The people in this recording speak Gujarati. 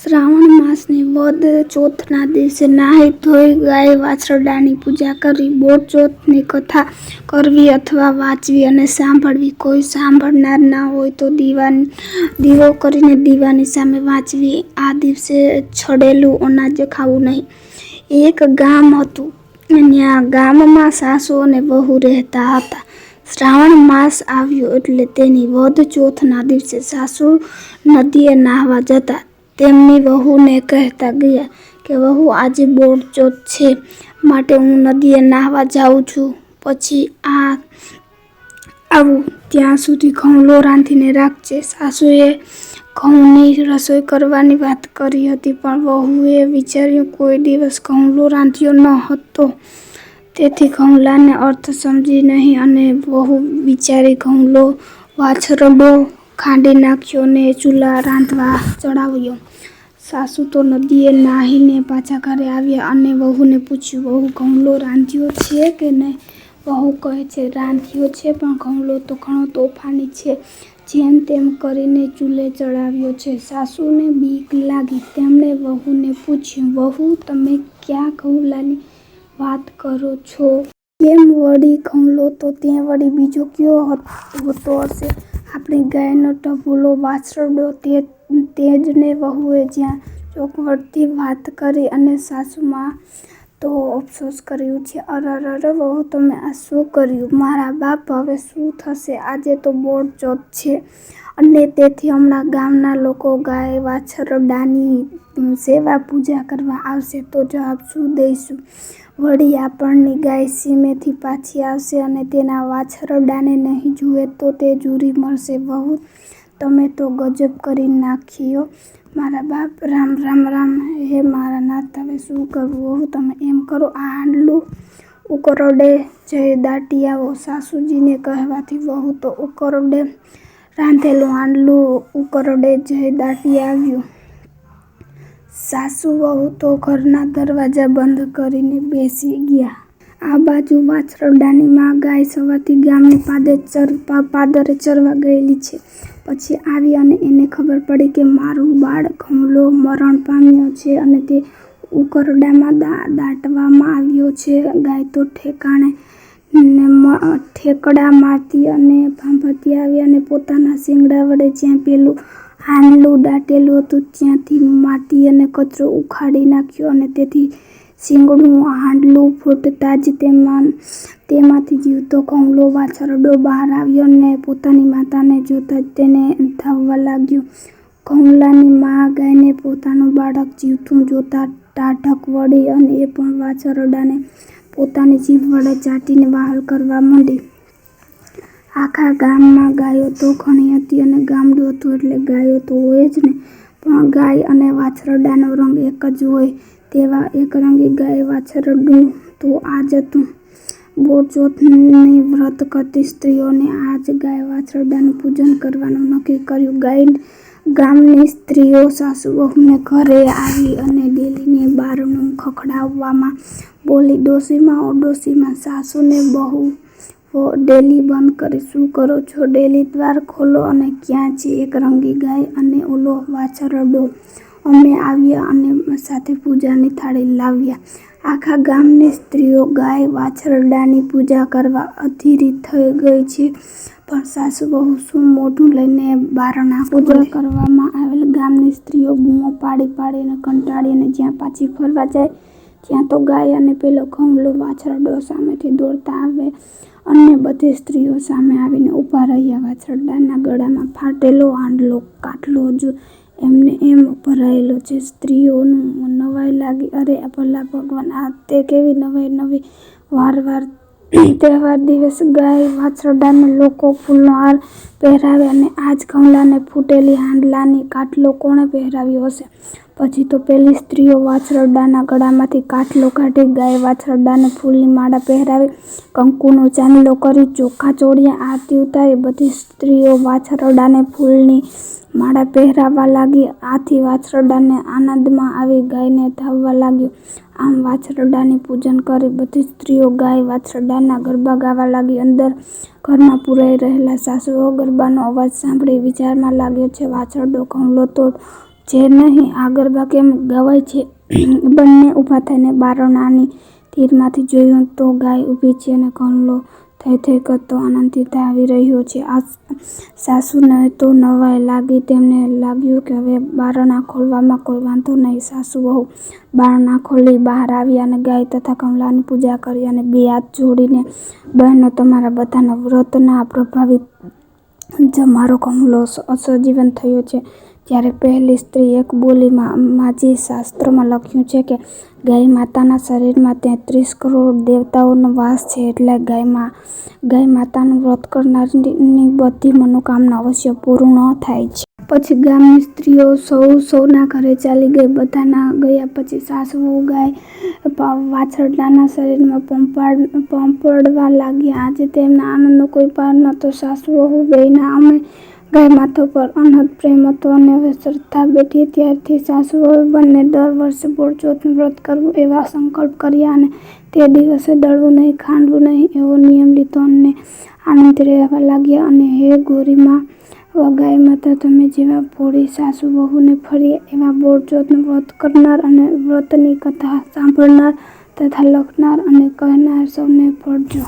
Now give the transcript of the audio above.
શ્રાવણ માસની વદ ચોથના દિવસે નાહી ધોઈ ગાય વાછરડાની પૂજા કરવી બોળ ચોથની કથા કરવી અથવા વાંચવી અને સાંભળવી. કોઈ સાંભળનાર ના હોય તો દીવો કરીને દીવાની સામે વાંચવી. આ દિવસે છડેલું અનાજ ખાવું નહીં. એક ગામ હતું ત્યાં ગામમાં સાસુ અને વહુ રહેતા હતા. શ્રાવણ માસ આવ્યો એટલે તેની વધ ચોથના દિવસે સાસુ નદીએ નાહવા જતા તેમની વહુને કહેતા ગયા કે, વહુ, આજે બોળ છે, માટે હું નદીએ નાહવા જાઉં છું. પછી આ આવું. ત્યાં સુધી ઘઉંલો રાંધીને રાખજે. સાસુએ ઘઉંની રસોઈ કરવાની વાત કરી હતી, પણ વહુએ વિચાર્યું, કોઈ દિવસ ઘઉંલો રાંધ્યો ન હતો. તેથી ઘઉંલાને અર્થ સમજી નહીં. અને વહુ વિચારી ઘઉંલો વાછરડો ખાંડી નાખ્યો ને ચૂલા રાંધવા ચડાવ્યો સાસુ તો નદીએ નાહીને પાછા ઘરે આવ્યા અને વહુને પૂછ્યું, વહુ ઘઉંલો રાંધ્યો છે કે નહીં? વહુ કહે છે, રાંધ્યો છે, પણ ઘઉંલો તો ઘણો તોફાની છે. જેમ તેમ કરીને ચૂલે ચડાવ્યો છે. સાસુને બીક લાગી. તેમણે વહુને પૂછ્યું, વહુ, તમે ક્યાં ઘઉંલાની વાત કરો છો? કેમ વળી ઘઉંલો તો ત્યાં વળી બીજો કયો હોતો હશે? આપણી ગાયનો ટપુલો વાછરડો તે તેજને વહુએ જ્યાં ચોખવટથી વાત કરી અને સાસુમાં તો અફસોસ કર્યું છે. અરર વહુ, તમે આ શું કર્યું? મારા બાપ હવે શું થશે? આજે તો બોર્ડ ચોથ છે અને તેથી હમણાં ગામના લોકો ગાય વાછરડાની સેવા પૂજા કરવા આવશે. તો જવાબ શું દઈશું? વળી આપણની ગાય સીમેથી પાછી આવશે અને તેના વાછરડાને નહીં જુએ તો તે જુરી મળશે વહુ તમે તો ગજબ કરી નાખ્યો. મારા બાપ, રામ રામ રામ. હે મારા નાથ હવે શું કરવું? તમે એમ કરો, આ હાંડલું ઉકરડે. જઈ દાટી આવો સાસુજીને કહેવાથી વહુ તો ઉકરડે. રાંધેલું હાંડલું ઉકરડે જઈ દાટી આવ્યું. સાસુ વહુ તો ઘરના દરવાજા બંધ કરીને બેસી ગયા. આ બાજુ વાછરડાની માં ગાય સવારથી ગામની પાદરે ચરવા ગયેલી છે. પછી આવી અને એને ખબર પડી કે મારું બાળ હુમલો મરણ પામ્યો છે અને તે ઉકરડામાં દાટવામાં આવ્યો છે. ગાય તો ઠેકાણે ઠેકડા માતી અને ભાંભરતી આવી અને પોતાના શિંગડા વડે જ્યાં પેલું હાંડલું દાટેલું હતું ત્યાંથી માટી અને કચરો ઉખાડી નાખ્યો અને તેથી શિંગડું હાંડલું ફૂટતા જ તેમાં, તેમાંથી જીવતો ઘઉંલો વાછરડો બહાર આવ્યો ને પોતાની માતાને જોતા જ તેને ધાવવા લાગ્યો. ઘઉંલાની મા ગાયને પોતાનું બાળક જીવતું જોતાં ટાઢક વળી અને એ પણ વાછરડાને પોતાની જીભ વડે ચાટીને વહાલ કરવા માંડી. આખા ગામમાં ગાયો તો ઘણી હતી અને ગામડું હતું એટલે ગાયો તો હોય જ ને, પણ ગાય અને વાછરડાનો રંગ એક જ હોય. તેવા એક રંગી ગાય વાછરડું તો આ જતું હતું વ્રત કરતી સ્ત્રીઓને આ જ ગાય વાછરડાનું પૂજન કરવાનું નક્કી કર્યું. ગામની સ્ત્રીઓ સાસુ વહુને ઘરે આવી અને ડેલીને બારણું ખખડાવવામાં બોલી, ડોસીમાં ઓડોસીમાં સાસુને બહુ ડેલી બંધ કરી. શું કરો છો? ડેલી દ્વાર ખોલો અને ક્યાં છે? એક રંગી ગાય અને ઓલો વાછરડો. અમે આવ્યા અને સાથે પૂજાની થાળી લાવ્યા આખા ગામની સ્ત્રીઓ ગાય વાછરડાની પૂજા કરવા અધીરી થઈ ગઈ છે. પણ સાસુ બહુ શું મોઢું લઈને બારણા પૂજા કરવામાં આવેલ ગામની સ્ત્રીઓ બૂમો પાડી પાડીને કંટાળીને જ્યાં પાછી ફરવા જાય ત્યાં તો ગાય અને પેલો ઘઉંલો વાછરડો સામેથી દોડતા આવે અને બધી સ્ત્રીઓ સામે આવીને ઊભા રહ્યા. વાછરડાના ગળામાં ફાટેલો આંડલો કાટલો જ એમને એમ ભરાયેલો છે, સ્ત્રીઓનું નવાઈ લાગી. અરે ભલા ભગવાન, આ તે કેવી નવાઈ નવી વાર વાર તહેવાર દિવસ ગાય વાછરડાને લોકો ફૂલનો હાર પહેરાવે અને આજ ગમલાને ફૂટેલી હાંડલાની કાટલો કોણે પહેરાવ્યો હશે? પછી તો પેલી સ્ત્રીઓ વાછરડાના ગળામાંથી કાટલો કાઢી ગાય વાછરડાને ફૂલની માળા પહેરાવી કંકુનો ચાંદલો કરી ચોખા ચોળિયા આરતી ઉતારી. બધી સ્ત્રીઓ વાછરડાને ફૂલની માળા પહેરાવા લાગી. આથી વાછરડાને આનંદમાં આવી ગાયને ધાવવા લાગ્યો. આમ વાછરડાની પૂજન કરી બધી સ્ત્રીઓ ગાય વાછરડાના ગરબા ગાવા લાગી. અંદર ઘરમાં પૂરાઈ રહેલા સાસુઓ ગરબાનો અવાજ સાંભળી વિચારમાં લાગ્યો છે, વાછરડો ઘઉંલો તો જે નહીં આ ગરબા કેમ ગવાય છે. બંને ઊભા થઈને બારણાની તીરમાંથી જોયું તો ગાય ઊભી છે અને કલ્લો થઈ થઈ કરતો આનંદથી આવી રહ્યો છે. આ સાસુને તો નવાઈ લાગી તેમને લાગ્યું કે હવે બારણા ખોલવામાં કોઈ વાંધો નહીં. સાસુ બહુ બારણા ખોલી બહાર આવ્યા અને ગાય તથા કમલાની પૂજા કરી અને બે હાથ જોડીને બહેનો તમારા બધાના વ્રતના પ્રભાવિત જ મારો કમલો અસજીવન થયો છે. જ્યારે પહેલી સ્ત્રી એક બોલીમાં માજી શાસ્ત્રમાં લખ્યું છે કે, ગાય માતાના શરીરમાં તેત્રીસ કરોડ દેવતાઓનો વાસ છે એટલે ગાયમાં, ગાય માતાનું વ્રત કરનારની બધી મનોકામના અવશ્ય પૂર્ણ થાય છે. પછી ગામની સ્ત્રીઓ સૌ સૌના ઘરે ચાલી ગઈ. બધાના ગયા પછી સાસુ, ગાય વાછરડાના શરીરમાં પંપાડ, પંપડવા લાગ્યા. આજે તેમના આનંદનો કોઈ પાર નહોતો. સાસુ, વહુ, બેયના અમે ગાય માતા પર અનહદ પ્રેમ હતો અને શ્રદ્ધા બેઠી ત્યારથી સાસુ વહુ બંને દર વર્ષે બોળચોથનું વ્રત કરવું એવા સંકલ્પ કર્યા અને તે દિવસે દળવું નહીં, ખાંડવું નહીં એવો નિયમ લીધો અને આનંદથી રહેવા લાગ્યા અને હે ગોરીમાં ગાય માતા, તમે જેવા ભોળી સાસુ વહુને ફરી એવા બોળચોથનું વ્રત કરનાર અને વ્રતની કથા સાંભળનાર તથા લખનાર અને કહેનાર સૌને ફળજો